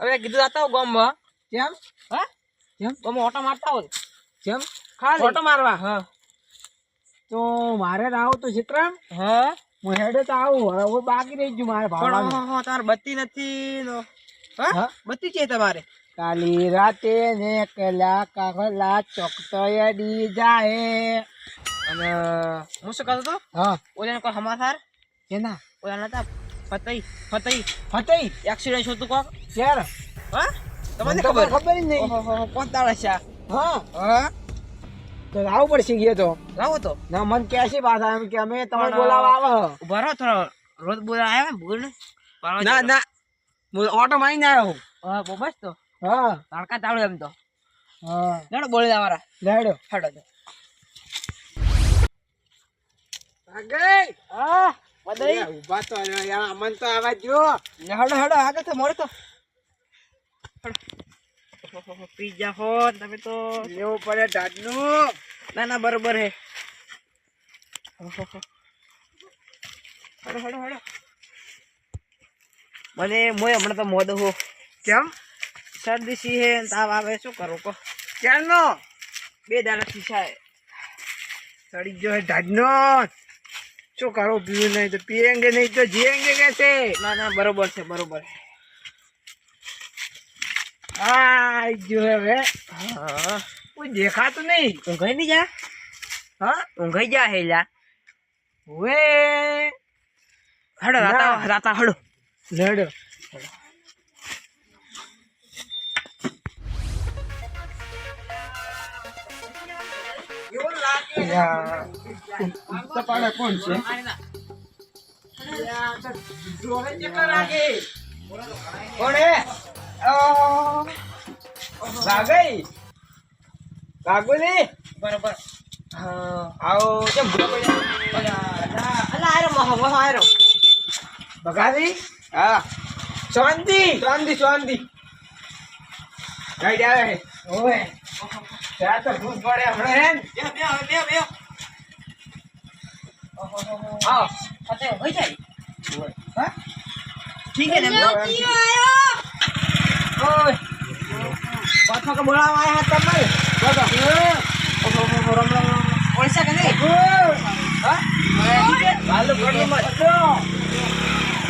હવે કીધું આતા હું ગામમાં. કેમ હા? કેમ? ગામમાં ઓટો મારતા હોય. કેમ ખાલી. ઓટો મારવા? હા. તો મારે તો આવું તો ચિત્રમ હા? હું હેડે તો આવું. હવે હું બાકી રહી ગયું મારે ભાવવાનું તમારે બત્તી નથી નો. હા? હા? બત્તી છે તમારે. કાલી રાતે ને કલા કાગલા ચોકતો અડી જાય અને હું શું કરતો હતો? હા. ઓલા કોઈ હમાસાર કેના? ઓલા નતા ફતઈ ફતઈ ફતઈ. એક્સિડન્ટ થયું તું કોક? ક્યારે હા? તમને ખબર? ખબર જ નહીં. કોણ દાડા છે હા. હા? તો આવું પડશે ગયો તો. લાવો તો. ના મન કે છે પાછા એમ કે અમે તમને બોલાવા આવો. ઊભા થોડો રોજ બોલા આવ્યા ને ભૂલ ના. ના હું ઓટો મારીને આવ્યો હા. બસ તો હા. તડકા ચાલુ એમ તો. હા. લેડો બોલી વાળા લેડો હેડો. આગળ હા. યાર, ઊભા તો યાર અમન તો આવા જો હેડો હેડો આગળ તો મોડે પીઝા હો તમે તો લેવું પડે દાદનું ના ના બરોબર હે. હેડો હેડો હેડો. મને મોય હમણાં તો મોદો હો. કેમ? શરદી સી હે તાવ આવે શું કરો કો ક્યારનો? બે દાડા શીશાય ચડી ગયો હે દાદનો શું કાળો પીવું નહીં તો પીએંગે નહીં તો જીએંગે કેસે ના ના બરોબર છે બરોબર આ જો હવે. હા. કોઈ દેખાતું નહીં. ઊંઘાઈ નહીં જા. હા? ઊંઘાઈ જા હેલા. વે હડો રાતા રાતા હડો. લડો કોણ છે કોણ હે ભાગઈ ભાગુલી બરોબર આવો કેમ આયરો ભગાવી હા શાંતિ શાંતિ શાંતિ ગાઈડ આવે ઓય ત્યાં તો ભૂત પડે હમણાં હે? બે બે બે બે. આવો ફતે હોઈ જાય. હા? ઠીક હે ને ઓય. પાછો કે બોલાવા આયા હતા તમારે? બોલો. ઓહો ઓહો રમ રમ ઓળસા કે નહીં? હા? હે હાલો પડી મત.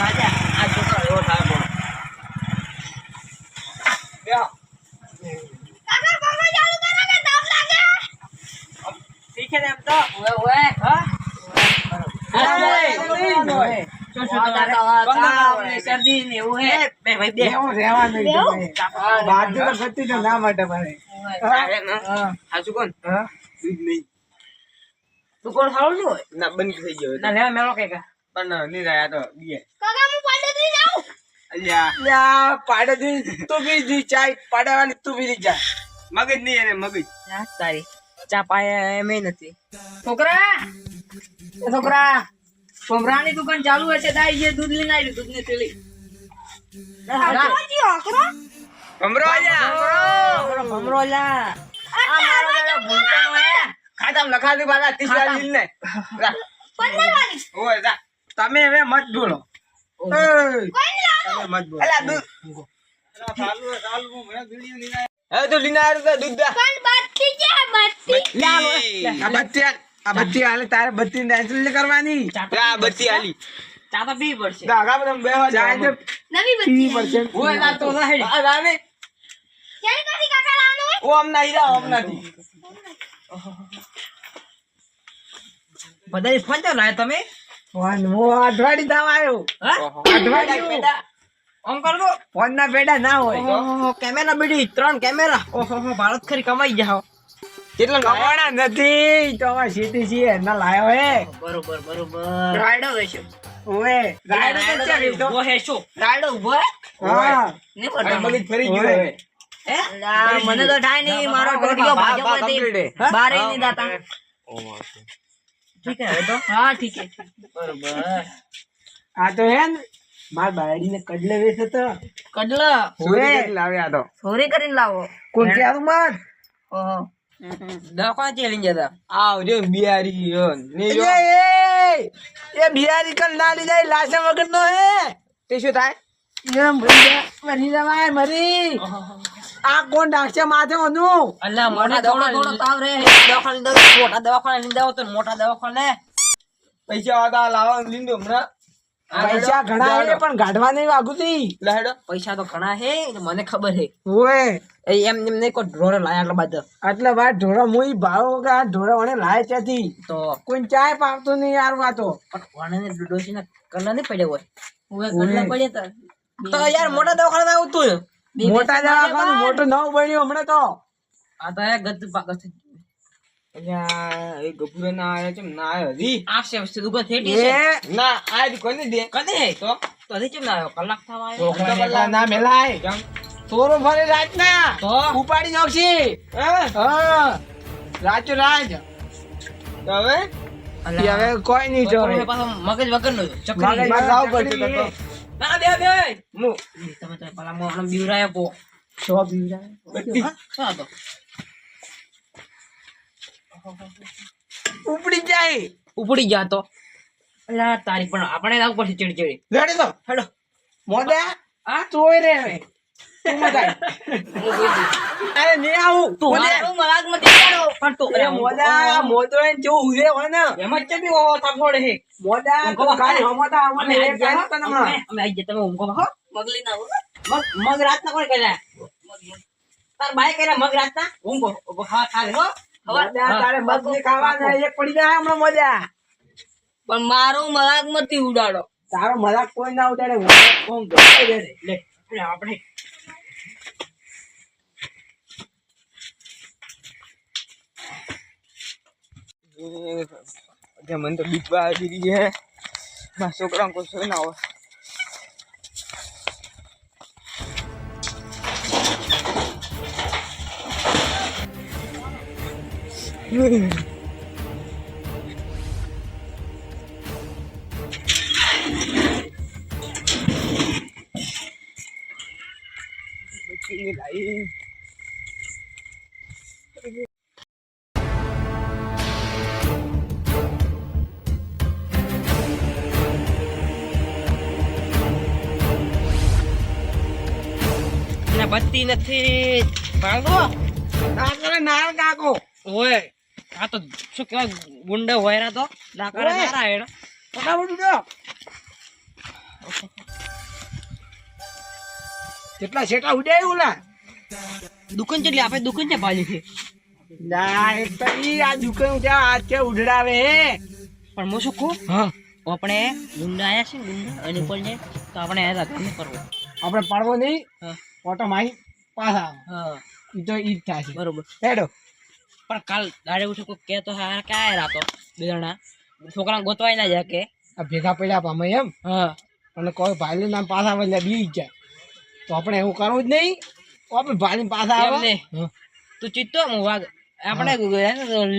રાજા આ છોકરો એવો થાય બોલો બેહો. ઠીક હે ને એમ તો ઓય ઓય હા ઓય. શું શું તમારે ને એવું હે બે ભાઈ બે હું રહેવાનું નહીં. બાજુ તો ગતિ તો ના માટે મારે હા. હાચું કોણ હા? તું કોણ સારું નહીં ના બંધ થઈ ગયો ના લેવા મેળો કે પણ નહીં રહ્યા તો બે અલ્યા અલ્યા પાડે દી તું બી દી ચાય પાડવાની તું બી દી જા મગજ નહીં એને મગજ ના તારી ચા પાયા એમ નથી છોકરા છોકરા છોકરાની દુકાન ચાલુ હશે દાઈ જે દૂધ લઈને આવી દૂધ ને થેલી ભમરો ભમરો, ભમરો લા. આ મારો દાદા ભૂલતો હે. ખાતામ લખા દે બાલા ત્રીસ લીલ ને ઓય જા. તમે હવે મત બોલો. તમે મત બોલો. અલા દૂધ. હવે તો લીના આવ્યો દૂધ દા. બત્તી. આ બત્તી આ- આ બત્તી હાલે તારે બત્તી કરવાની. આ બત્તી હાલી. ચા તો પડશે. આગા બધા બેહવા જાય તો પીવી પડશે ઓય ના તો ના આ રામે ઓ અમ ના હીરા અમ નથી બધાય ફોન તો લાયો તમે? ફોન દાવ આવ્યો. ઓમ ના પેડા ના હોય. કેમેરા બીડી ત્રણ કેમેરા. ઓહો ભારત ખરી કમાઈ જાઓ કેટલા કમાણા નથી. તો અમારે સીટી છીએ એના લાયો હે. બરોબર બરોબર. રાયડો વેચો ઓએ રાયડો તો ચાલ તો. ઊભો હે શું? રાયડો ઊભો હા? ને હવે મગજ ફરી ગયું હવે. મને તો થાય નહીં મારો ટોટિયો ભાજપ હતી બારે નહીં દાતા. ઠીક હે તો? હા ઠીક હે બરોબર. આ તો હે ને માર બાયડીને કડલે વેસે તો. કડલા? ઓએ લાવ્યા તો. સોરી કરીને લાવો. કોણ કે આવું માર? ઓહો. દવાખાને ચે લઈને જતા? આવજો બિહારી ને જો. એ એ બિહારી કલ ના લીધા એ લાશા વગર નો હે. તે શું થાય? એમ મરી મરી જવાય મરી. આ કોણ ડાકશે માથે ઓનું? અલ્લા મોટા થોડો થોડો તાવ રે. દવાખાને દવા મોટા દવાખાને લઈને જાવ તો મોટા દવાખાને. પૈસા વાળા લાવવા લીધો હમણાં. પૈસા ઘણા હે પણ ગાઢવા નહીં વાગુ તી. લહેડો પૈસા તો ઘણા હે મને ખબર હે. ઓએ એમ એમ નહીં કોઈ ઢોરો લાયા એટલા બધા. એટલે વાત ઢોરો મુઈ ભાવ કે આ ઢોરો વણે લાય ત્યાંથી તો. કોઈ ચાય પાવતો નહીં યાર વાતો. પણ વાણે ડોસીના કલર નહીં પડ્યો હોય. કલર પડ્યા તો. યાર મોટા દવાખાને આવતું મોટા દવાખાનું મોટું નવ બન્યું હમણાં તો. આ તો યાર પાકસ અલ્યા એ ગભરો ના આવ્યો છે ના આવ્યો હજી? આવશે વસ્તુ દુકાન થેટી છે. ના આજ કોને દે? કદે હે તો તો હજી કેમ ના આવ્યો? કલાક થવા આવ્યો. છોકરા ના મેલાય. કેમ? સોરો ફરે રાત ના તો? ઉપાડી નાખશી. હા? હા. રાજ હવે? હવે કોઈ નહીં કોઈ મગજ વગર નો મગજમાં તો. ના બે બે. હું? તમે તો પેલા મોહન બીવરાયો પો સો બીજા બધી. હા તો. ઉપડી જાય. ઉપડી જા તો. અલ્યા તારી પણ આપણે લાવ પડશે ચડી ચડી. તો હેડો. મોદા આ તોય રે હવે. અરે આવું. તું મારું મલાક મતી જાડો પણ તું અરે મોદા મોદો એને જો હોય ને. એમ જ ચપી ઓ તાપોડે હે. મોદા તું કાંઈ હમતા આવું અમે તને આઈ તમે ઊંઘો હો. મગલી ના મગ મગ રાત ના કોણ કર્યા? તાર બાય કર્યા મગ રાત ના ઊંઘો. ખાવા ખા હો. પણ મારો મલાક મતી ઉડાડો. તારો મજાક કોઈ ના આપણે. મને તો બીક આવી દીધી છે. મારા છોકરાને કોઈ શું ના હોય બત્તી નથી ભાગો નાળ કાકો. ઓય આ તો શું કહેવાય ગુંડે હોયરા તો. ઓય. સારા હેડ. ફટાફટ ઉડો કેટલા શેટા ઉડ્યા ઓલા? દુકાન ચેટલી આપે? દુકાન છે પાલી છે ના એક તો ઈ આ દુકાન ઉઠ્યા આ છે ઉડડાવે પણ હું શું કહું? હા. આપણે ગુંડા આયા છે ગુંડા અને પણ ને તો આપણે આ લગાને કરવો આપણે પાડવો નહીં ઓટો મારી પાછા હા. ઈ તો ઈ જ થશે બરોબર. હેડો. પણ કાલ દાડે ઉઠે કોઈ કહેતો હા ક્યાં રાતો બે જણા. છોકરા ગોતવાય ના જાય કે. આ ભેગા પડ્યા પામે એમ? હા. અને કોઈ ભાઈનું નામ પાછા આવે બી જાય. તો આપણે એવું કરવું જ નહીં. આપણે ભાઈ પાછા આવે. તું ચિત્તો હું વાગ. આપણે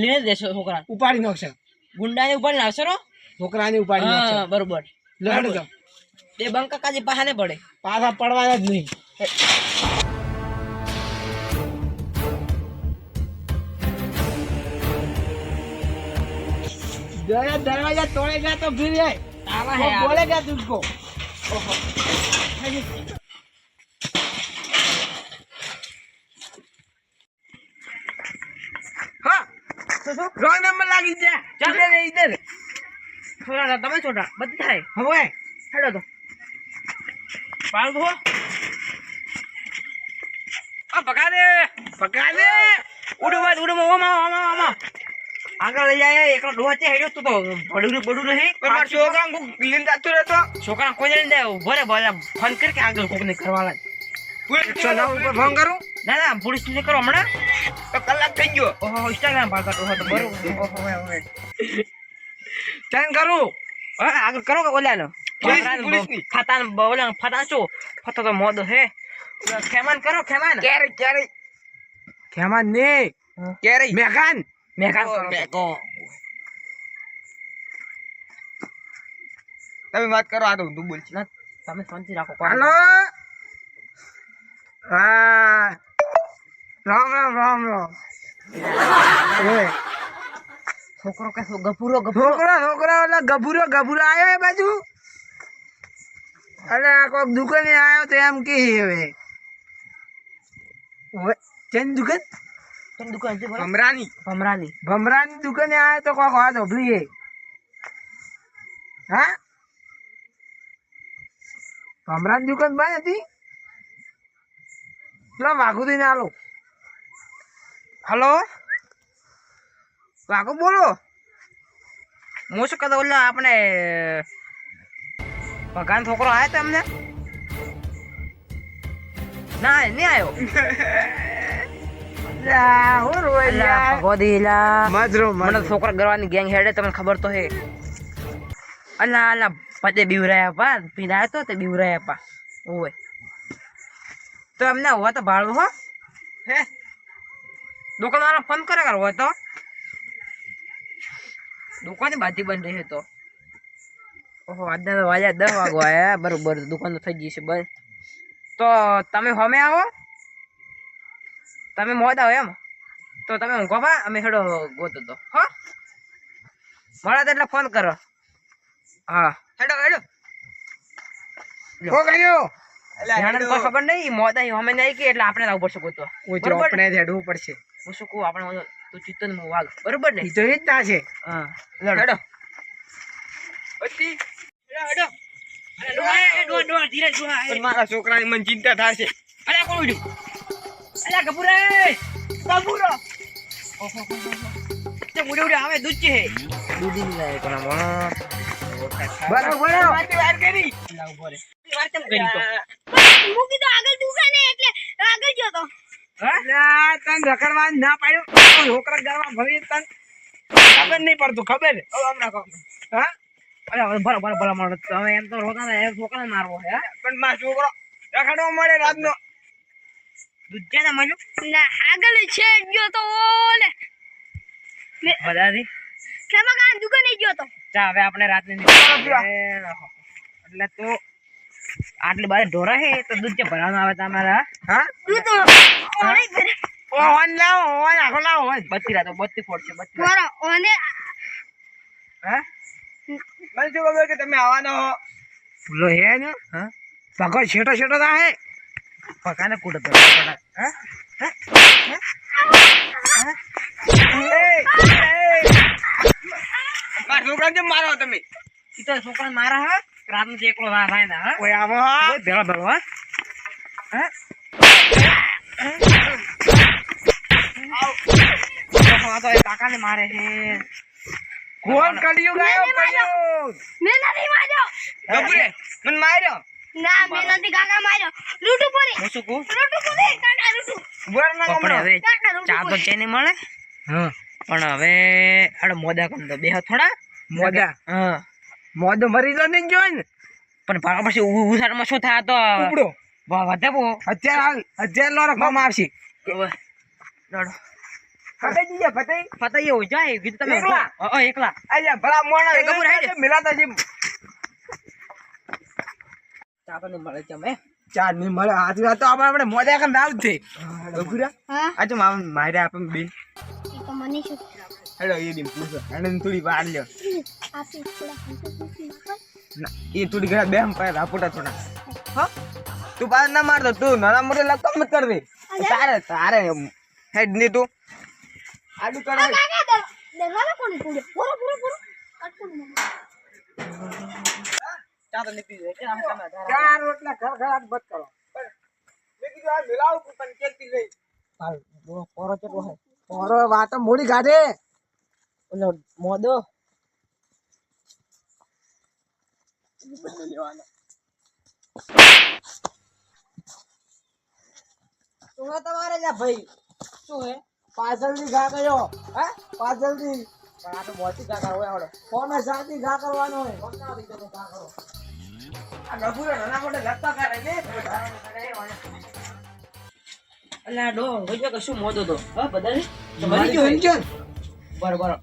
લઈને દેશો છોકરા ઉપાડી નાખશે. ગુંડાને ઉપર નાખશે રો છોકરાને ઉપાડી નાખશે. બરોબર. લડ. તે બંકા કાજી પાહા ને પડે. પાછા પડવાના જ નહીં. जरा दरवाजा तोड़ेगा तो गिर जाए वो बोलेगा तुझको हाँ रॉन्ग नंबर लागी जा चल रे इधर थोड़ा सा दबा छोटा बत्ती है हम है हटो तो पाल दो आ पका दे पका दे उड़ो मत उड़ो मत ओमा ओमा ओमा આગળ લઈ જાય એકલા ડોહા તે હેડ્યો તું તો પડ્યું પડ્યું નહીં પણ છોકરા લીન જાતો રહેતો. છોકરા કોઈ લઈને જાય ઊભો રે ભલે ફોન કર કે આગળ કોકને કરવા લાગ ઉપર ફોન કરું? ના ના પોલીસ ને કરો હમણાં. તો કલાક થઈ ગયો. ઓહો ઇન્સ્ટાગ્રામ પર કરતો હતો બરોબર. ઓહો હવે ટેન કરું? હા આગળ કરો કે ઓલાનો? ખાતા ઓલા ફતા છો ફતો તો મોદો હે. ખેમાન કરો ખેમાન. ક્યારે ક્યારે ખેમાન ને ક્યારે મેઘાન. મેઘાન ઓ, કરો મેઘો. તમે વાત કરો આ તો તું બોલ ના તમે શાંતિ રાખો હાલો હા રામ રામ રામ રામ ઓય છોકરો કે શું ગફુરો ગફુરો છોકરો છોકરો એટલે ગભુરો ગભુરો આવ્યો એ બાજુ અરે આ કોઈક દુકાને આવ્યો તો એમ કે હવે ઓય, ચેની દુકાન તેની દુકાન છે બોલો ભમરાની. ભમરાની. ભમરાની દુકાને આવે તો કોક વાત ઓભળી હા? ભમરાની દુકાન બંધ હતી? પેલા વાઘુ ને હાલો. હલો? વાઘુ બોલો. હું શું કહેતો ઓલા આપણે ભગવાન છોકરો આવ્યો તમને? ના નહીં આવ્યો મને. છોકરા ગરવાની ગેંગ હેડે તમને ખબર તો હે. અલા અલા પતે બીવરાયા પા પીરાયો તો તે બીવરાયા પા ઓય તો એમને હોય તો ભાડું હો. હે? દુકાનવાળા ફોન કરે કર હોય તો. દુકાન બાધી બંધ રહી તો. ઓહો આજના તો વાગ્યા દસ વાગો આયા બરોબર દુકાન તો થઈ ગઈ છે બસ તો તમે હમે આવો? તમે મોડા આવો એમ? તો તમે ઊંઘો બા અમે હેડો ગોતો તો. હો? મળે એટલે ફોન કરો. હા. હેડો હેડો. ઓ કયો ધ્યાન કોઈ ખબર નહીં મોડા અમે નહીં કે એટલે આપણે લાવવું પડશે ગોતો. ઓછો બરોબર? ને? આપણે હેડવું પડશે. હું શું કહું આપણે તું ચિત્તન હું વાગ બરોબર ને? તો ઈ છે. હા. હેડો. પછી? ધીરે મારા છોકરાની મને ચિંતા અરે કોણ ઉડ્યું? અલ્યા ગભુરે ગભુરો! ઓહો તે ઉડે ઉડે આવે દૂધ છે. દૂધી ની લાય કોના માં બરો બરો વાર કરી લાવ બોરે વાર કેમ કરી તો મૂકી તો આગળ દુકાને એટલે આગળ ગયો તો. હા? લા, તને ના પાડ્યો? છોકરા ગાળવા ભરી તન? ખબર નહીં પડતું ખબર? હવે હમણાં કહું હા? અરે ભરો ભરો ભરો મારો તમે એમ તો રોતા એ મારવો હા? પણ મારો છોકરો રખડવા મળે રાતનો. છે ને મળ્યું ના આગળ છે ગયો તો ઓલે. બધાથી? ખેમા કાન દુકાને ગયો તો? ચા હવે આપણે રાતની. એટલે તો આટલી બાજુ ઢોરા હે તો દૂધ જે ભરવાનું આવે તમારા. હા? દૂધ તો ઓલે કરે ઓ હોન લાવો ઓન આખો લાવો હોન બત્તી રાતો બત્તી ફોડશે બત્તી મારા ઓને હા? મને શું ખબર કે તમે આવવાના હો? ભૂલો હે ને. હા? પકડ છેટો છેટો તા હે પકાને કૂટો તો હા? મારા છોકરાને કેમ મારો તમે? ઈ તો છોકરાને મારા હા? રાતનું તો એકલો થાય ને હા? ઓય આવો ભેળો ભેળો હા. એ કાકાને મારે છે. કોણ કડિયું ગાયો કડિયું મેં નથી માર્યો. ગભરે મને માર્યો. ના મેં નથી કાકા માર્યો. લૂટુ પડી. હું શું કહું? લૂટુ પડી. કાકા લૂટુ. બોર ના પણ હવે ચા તો છે નહીં મળે. હા. પણ હવે હાડો મોદા કમ તો બે થોડા. મોદા? હા. મોદો મરી તો નહીં જોઈ ને. પણ ભાગા પછી ઉ- ઉસારમાં શું થાય તો? ઉપડો. વધે અત્યારે હાલ અત્યારે આવશે. લડો ફટાઈ દીજે ફટાઈ. એવું જાય કીધું તમે એકલા? હા, હા, એકલા. અલ્યા ભલા મોણા મિલાતા છે. ચા મળે ચમ ચાર નહીં મળે. વાત તો આપણે આપણે મોદા કન રાવ છે ગભરા હા. આ તો મારા મારે આપે બેન. એ તો મને શું હેડો એ દીન પૂછો. થોડી વાર લ્યો. ના, એ થોડી ઘણા બે પાય રાપોટા થોડા. હા. તું પાર ના મારતો તું નાના મોટે લગતો મત કર દે. તારે તારે હેડની તું. આડું કર આ કાકા દર દરવાજો કોણ પૂરો પૂરો પૂરો પૂરો ચા તો નીકળી જાય. ચાર રોટલા ઘર ઘર હાથ કરો. મેં કીધું આ મિલાવું પણ કેતી લઈ. હાલ, બોલો, પોરો કેટલો હે ઓરો વાતો મોડી ઓલો મોદો. તમારે ભાઈ. શું હે? પાછળથી ઘા કર્યો. પાછળ પાછળથી. પણ આ તો કરવાનો હોય ના રીતે ઘા કરો આ ગભુરો નાના મોટે લગતા કરે ને. અલા ડો હોય કે શું મોદો તો હા બધાને? મરી ગયો હે? બરો બરો.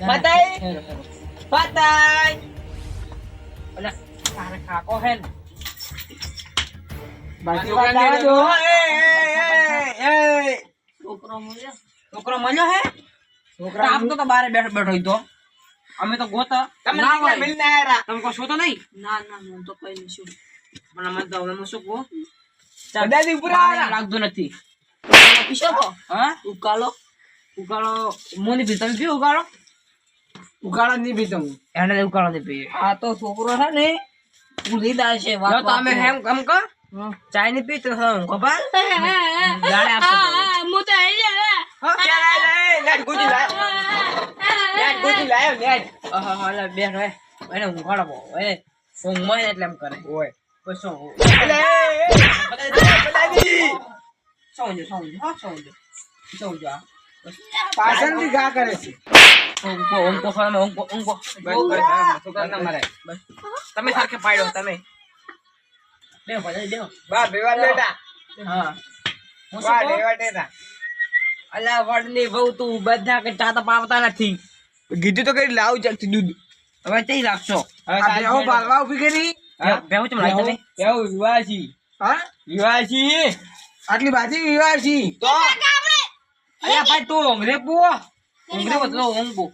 બતાય? હેરો, હેરો. અલા તારે કાકો હે ને. બાકી વાત. છોકરો મળ્યો. છોકરો મળ્યો હે? છોકરા આમ તો તો બારે બેઠો બેઠો તો. અમે તો ગોતા તમે ના મિલને આયા તમે કહો તો નહીં? ના ના હું તો કઈ નહીં છું પણ અમે તો હવે શું કહું? બધાથી પૂરા લાગતું નથી. પીશો કો હા? ઉકાલો ઉકાળો મોની પી તમે ઉકાળો? ઉકાળા નહીં પીતો હું એને ઉકાળો નહીં પીએ. આ તો છોકરો છે ને ઉલીદાર છે વાત તમે હેમ કમ કર ચાયની પી તો. હું ખબર જાણે. હું તો આઈ જાય? નેટ ગોતી લાયો. નેટ ગોતી લાયો, નેટ. આહા, હા, બેન હવે એને ઊંઘાડો બહુ. એ ઊંઘમાં એટલે એમ કરે ઓય. પછી શું એટલે, એ, એ, બધાથી. સૌંજો સૌંજો હા સૌંજો સૌંજો પાછળથી ઘા કરે છે. તમે સરખે પાડ્યો તમે બે ભાઈ બા, ભેવા લેટા. હા હું શું? ભેવા ટેટા. અલા વડની બહુ તું બધા કે ચા તો પાવતા નથી. કીધું તો કઈ લાવ ચાકથી દૂધ. હવે કઈ રાખશો. હવે આ બેહો બાલવા ઊભી કરી. હા? બેહો ચમ લાવી તમે. બેહો વિવાસી. હા? વિવાસી. આટલી બાજી વિવાહ છે તો અલ્યા ભાઈ તું ઓંગરે પો ઊંઘ બતલો ઊંઘો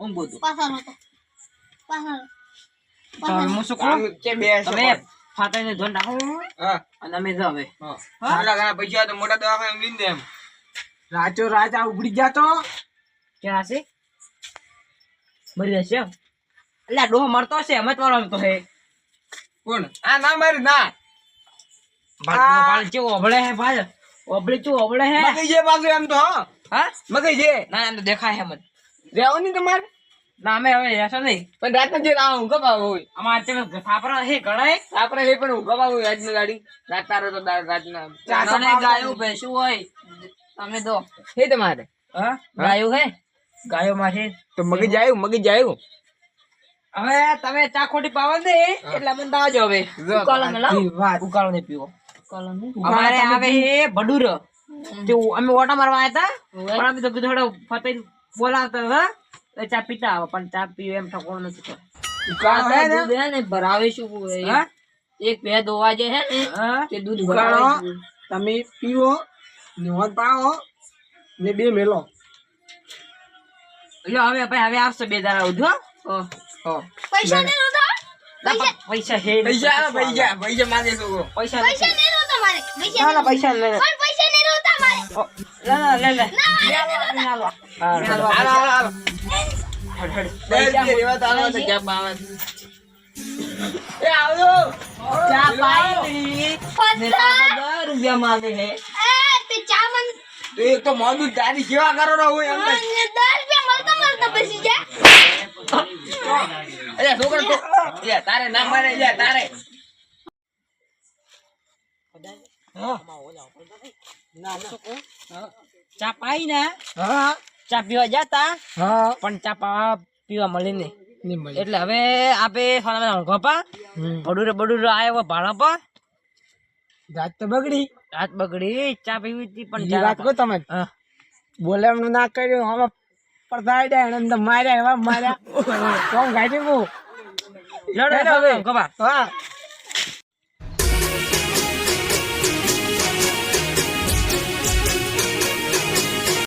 ઊંઘો તો. પાછળ તો હવે હું શું કહું કે બે તમે ફાટાઈને ધોન રાખો. હા. અને અમે જાવ હવે. હા. સારા ઘણા પૈસા તો મોટા દવાખાને લઈને દે એમ. રાચો રાજા ગયા તો? ક્યાં હશે મરી જશે એમ? આ ડોહ મરતો હશે એમ જ મારવાનો તો હે. કોણ? આ ના મારી ના. ભાઈ ભાઈ કેવો ઓબળે હે ભાઈ? ઓબળે તું ઓબળે હે? મગઈ જે પાછું એમ તો હા. મગઈ છે ના એમ તો દેખાય હે મને. રહેવું નહીં તમારે? ના અમે હવે રહેશો નહીં. પણ રાતના જે રાહ ઊંઘ પાવ હોય. અમારે તે થાપરા હે ગણાય. આપણે હે પણ ઊંઘ પાવ હોય આજની ગાડી રાત તારો તો રાતના. ચાચા ગાયો ભેંસું હોય. તમે દો. હે તમારે? હા? ગાયો હે? ગાયો માં છે તો મગી જાયું મગી જાયું હવે તમે ચા ખોટી પાવા દે. એટલે મને દાવજો હવે. ઉકાળો ને લાવ. ઉકાળો ને પીવો. ઉકાળો ને. અમારે આવે હે ભડુર. તે અમે ઓટા મારવા આવ્યા હતા પણ અમે તો થોડો ફતે બોલાવતા હતા. ચા પીતા આવે પણ ચા પીવે એમ ઠકોર નથી તો ઉકાળો હે ને ભરાવે શું હા? એક બે દોવા જે હે ને તે દૂધ ભરાવે તમે પીવો. નોંધ પાવો ને બે મેલો. લ્યો હવે ભાઈ હવે આવશે બે દાડા ઉધો ઓ પૈસા પૈસા હે. પૈસા પૈસા પૈસા માંગે છોકરો પૈસા નથી. ના ના પૈસા લે લે. ઓ, લે લે લે લે ના લો. હાલો. હાલો હાલો હડ, હડ. પૈસા રેવા તો આલો તો કે પાવે એ આવજો. ક્યાં પાઈ ને પાછા દસ રૂપિયા માંગે હે તો એક તો મોંઘું તારી સેવા કરો હોય એમ તો અરે છોકરો તો લે તારે ના મારે લે તારે. ચા પાઈ ને? ચા પીવા જતા? હા. પણ ચા પાવા પીવા મળી નહીં એટલે હવે આપે સોના ગોપા બડુરે બડુરે આવ્યો ભાડા પર. રાત તો બગડી. રાત બગડી ચા પીવી હતી પણ વાત કહો તમે? હા. બોલે એમનું ના કર્યું હવે પડતા જાય એને અંદર માર્યા એવા માર્યા. કોમ ગાડી હું લડો હવે. ગોપા હા.